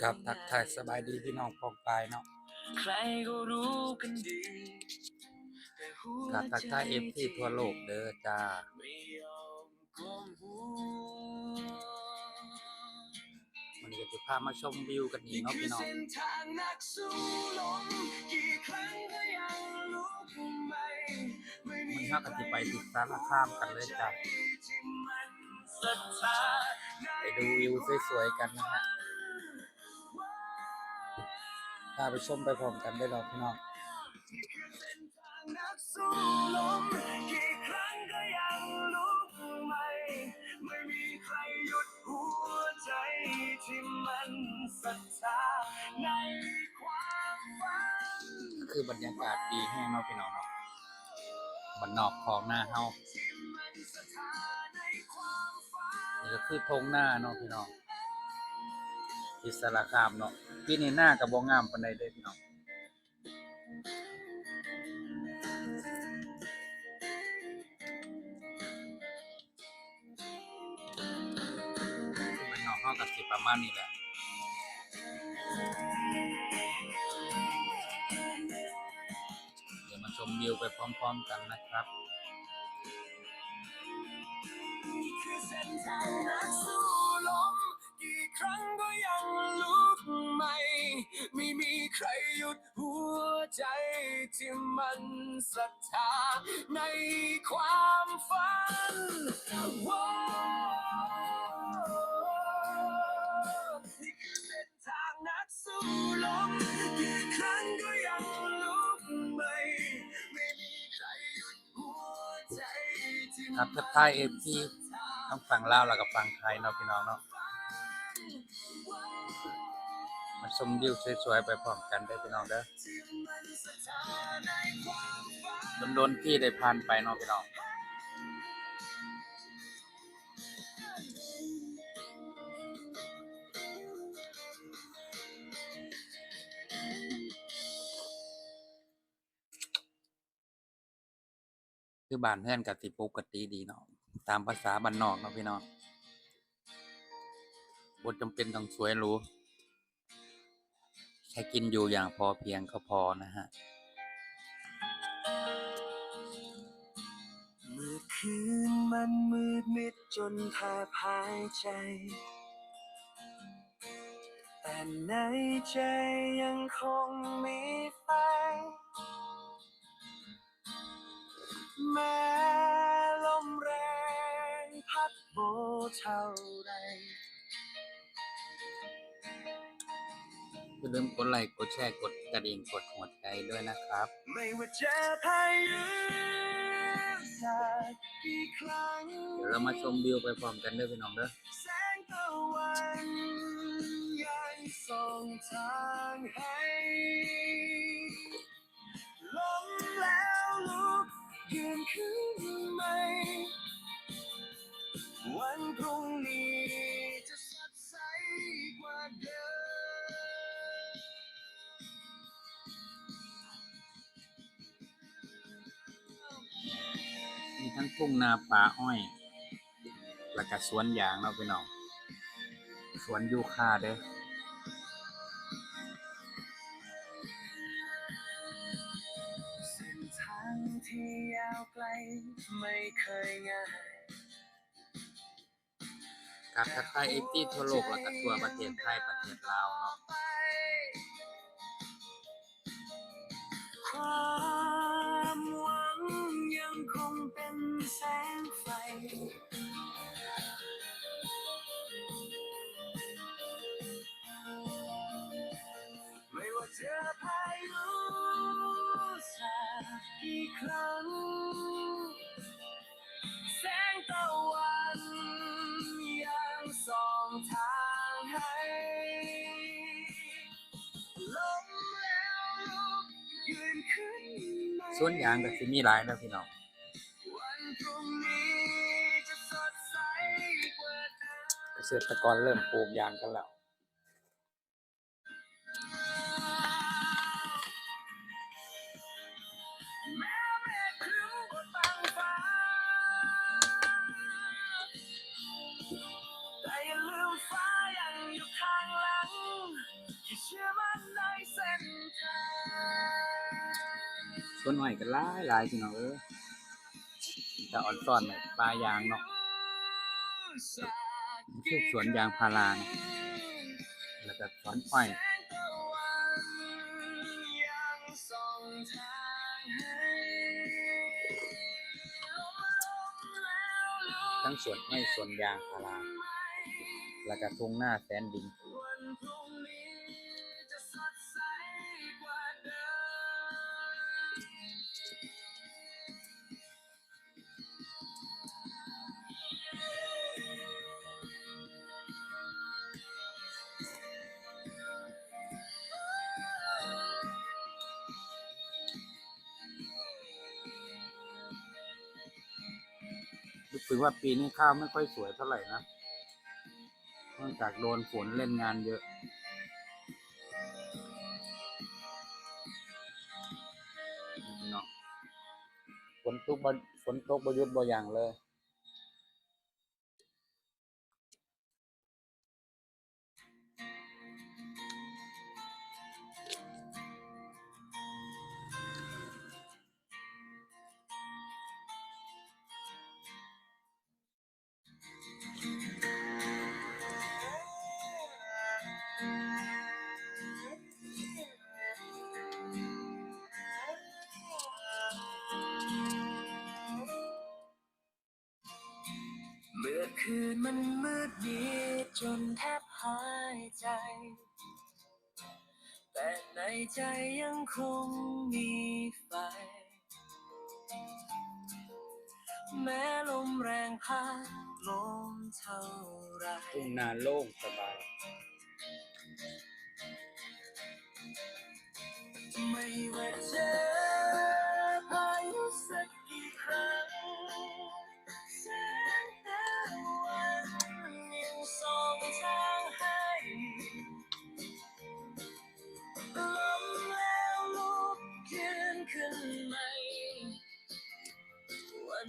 ครับทักทายสบายดีพี่น้องปองปายเนาะใครก็รู้กันดีแต่หัวครับทักทายเอฟใจซีทั่วโลกเด้อจ้าไม่ยอมก้มหัววันนี้ก็จะพามาชมวิวกันอีกนี่เนาะคือพี่น้องเส้นทางนักสู้ลมกี่ครั้งก็ยังลุกไม่ไม่มีมันน่ากันจะไปติดสารคามกันเลยจ้าที่มันศรัทธาในไปดูวิวสวยๆกันนะฮะ พาไปชมไปพร้อมกันได้หรอกพี่น้องนักสู้ลมกี่ครั้งก็ยังลุกไม่ ไม่มีใครหยุดหัวใจที่มันศรัทธาในความฝันก็คือบรรยากาศดีแห้งเนาะพี่น้องเนาะบันนอกของหน้าเฮานี่ก็คือทงหน้าเนาะพี่น้อง อิสระคามเนาะปีนี้หน้ากับบ่งามปานใดเด้อพี่น้องมันนอกเฮากับสิประมาณนี้แหละเดี๋ยวมาชมวิวไปพร้อม ๆ กันนะครับเส้นทางนักสู้ ใจที่มันศรัทธาในความฝันว้าวนี่คือเส้นทางนักสู้ลมกี่ครั้งก็ยังลุกไม่ไม่มีใครหยุดหัวใจที่ครับทักทายเอฟซีทั้งฝั่งลาวแล้วก็ฝั่งไทยเนาะพี่น้องเนาะมาชมวิวสวยๆไปพร้อมกันได้พี่น้องเด้อ โดนๆที่ได้ผ่านไปเนาะพี่น้องคือบ้านเพื่อนกับสิปกติดีเนาะตามภาษาบ้านนอกเนาะพี่น้องบทจำเป็นต้องสวยรู้ แค่กินอยู่อย่างพอเพียงก็พอนะฮะ เมื่อคืนมันมืดมิดจนแทบหายใจ แต่ในใจยังคงมีไฟ แม้ลมแรงพัดโบเท่าไร อย่าลืมกดไลค์กดแชร์กดกระดิ่งกดหัวใจด้วยนะครับ ไม่ว่าจะพายุสักกี่ครั้งเดี๋ยวเรามาชมวิวไปพร้อมกันเด้อพี่น้องเด้อแสงตะวันยังส่องทางให้ ทั้งทุ่งนาป่าอ้อย แล้วก็สวนยางเนาะพี่น้องสวนยูคาเด้อเส้นทางที่ยาวไกลไม่เคยง่ายกับทักทายเอฟซีทั่วโลกแล้วก็ทั่วประเทศไทยประเทศลาวเนาะ วนยางก็สิมีหลายแล้วพี่น้องเดิมเกษตรกรเริ่มปลูกยางกันแล้ว สวนอ้อยก็หลายหลายพี่น้องเอ้ยแต่อ่อนซ่อนแบบปลายางเนาะมันคือสวนยางพารานะแล้วก็สวนอ้อยแสงตะวันยังส่องทางให้ลมแล้วลมทั้งสวนอ้สวนยางพารา แล้วก็ทุ่งหน้าแสนดิน รู้สึกว่าปีนี้ข้าวไม่ค่อยสวยเท่าไหร่นะเนื่องจากโดนฝนเล่นงานเยอะ ฝนตกบ่ฝนตกบหยุดบ่อย่างเลย คืนมันมืดมิดจนแทบหายใจ แต่ในใจยังคงมีไฟ แม้ลมแรงพัดลมเท่าไร ทุ่งนาโล่งสบาย ไม่ว่าเจอ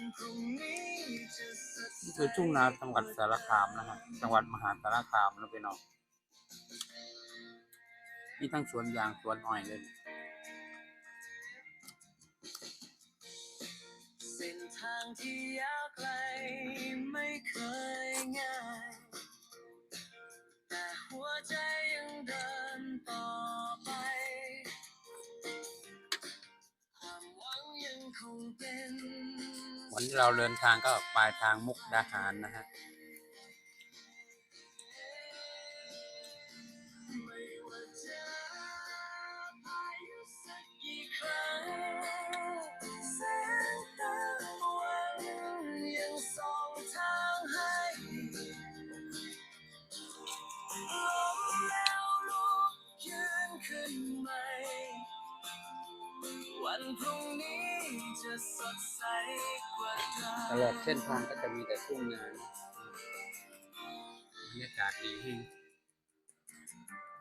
นี่คือทุ่งนาจังหวัดสารคามนะครับ จังหวัดมหาสารคามนะพี่น้องมีทั้งสวนยางสวนอ้อยเลยเส้นทางที่ยาวไกลไม่เคยง่าย แต่หัวใจยัง วันที่เราเดินทางก็ปลายทางมุกดาหารนะฮะวันพรุ่งนี้ จะสดใสกว่าเดิมตลอดเส้นทางก็จะมีแต่ทุ่งนานะบรรยากาศดีที่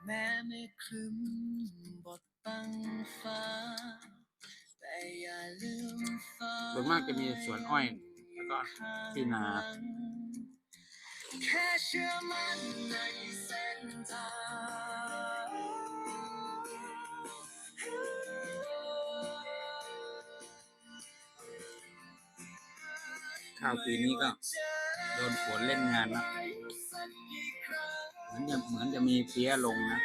แม้ไม่ครึ้มบทบังฟ้า แต่อย่าลืมฟ้าโดยมากจะมีสวนอ้อย แล้วก็ที่นาแค่เชื่อมั่นในเส้นทาง ข้าวปีนี้ก็โดนฝนเล่นงานนะเหมือนจะเหมือนจะมีเพี้ยลงนะ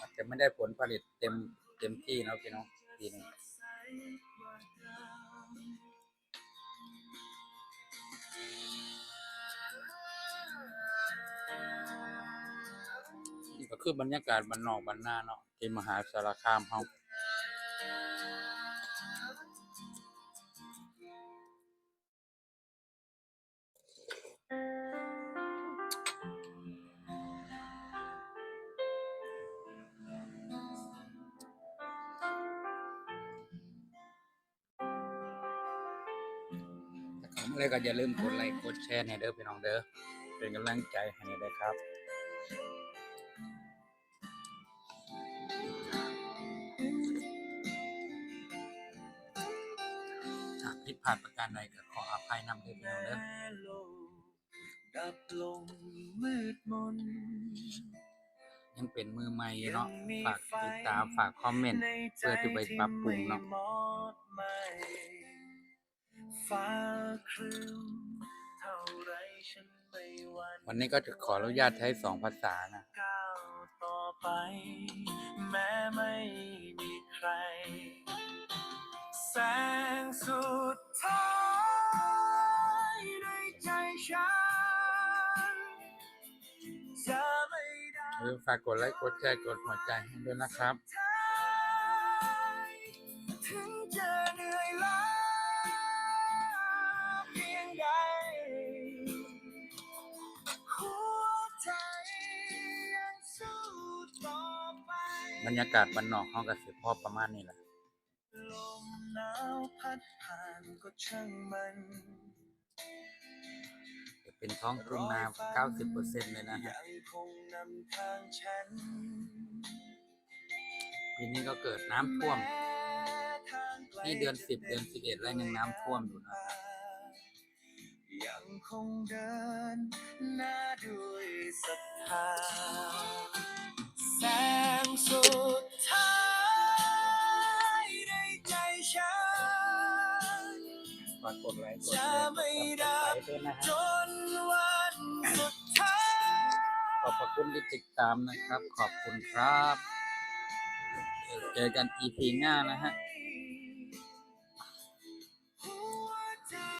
อาจจะไม่ได้ผลผลิตเต็มเต็มที่นะพี่น้องปีนี้ ก็คือบรรยากาศบรรนอกบรรหน้าเนาะที่มหาสารคามเฮาถ้าเข้ามาเลยก็อย่าลืมกดไลค์กดแชร์ให้เด้อพี่น้องเด้อเป็นกำลังใจให้ด้วยครับ พลาดประการใดก็ขออภัยนำด้วยพี่น้องเด้อโลกดับลงมืดมนยังเป็นมือใหม่อยู่เนาะฝากติดตามฝากคอมเมนต์เพื่อที่ไปปรับปรุงเนาะใใจที่ไม่มอดไหม้ฟ้าครึ้มเท่าไรฉันไม่หวันวันนี้ก็จะขออนุญาตใช้สองภาษานะก้าวต่อไป แม้ไม่มีใคร แสงสุดท้ายในใจฉันจะไม่ได้หรือฝากกดไลค์กดแชร์กดหัวใจให้ด้วยนะครับ ถึงจะเหนื่อยล้าเพียงใด หัวใจยังสู้ต่อไป บรรยากาศบ้านนอกห้องกสิพ่อประมาณนี้แหละลม หนาวพัดผ่านก็ช่างมันจะเป็นท้องทุ่งนา90%เลยนะฮะยังคงนำทางฉันปีนี้ก็เกิดน้ำท่วมแม้ทางไกลนี่เดือน10เดือน11แล้วยังน้ำท่วมอยู่นะยังคงเดินหน้าด้วยศรัทธา ดไลค์กดแชร์กไม่ดดับติดตามด้วยนะฮะขอบพระคุณที่ติดตามนะครับ ขอบคุณครับ เจอกัน EP หน้านะฮะ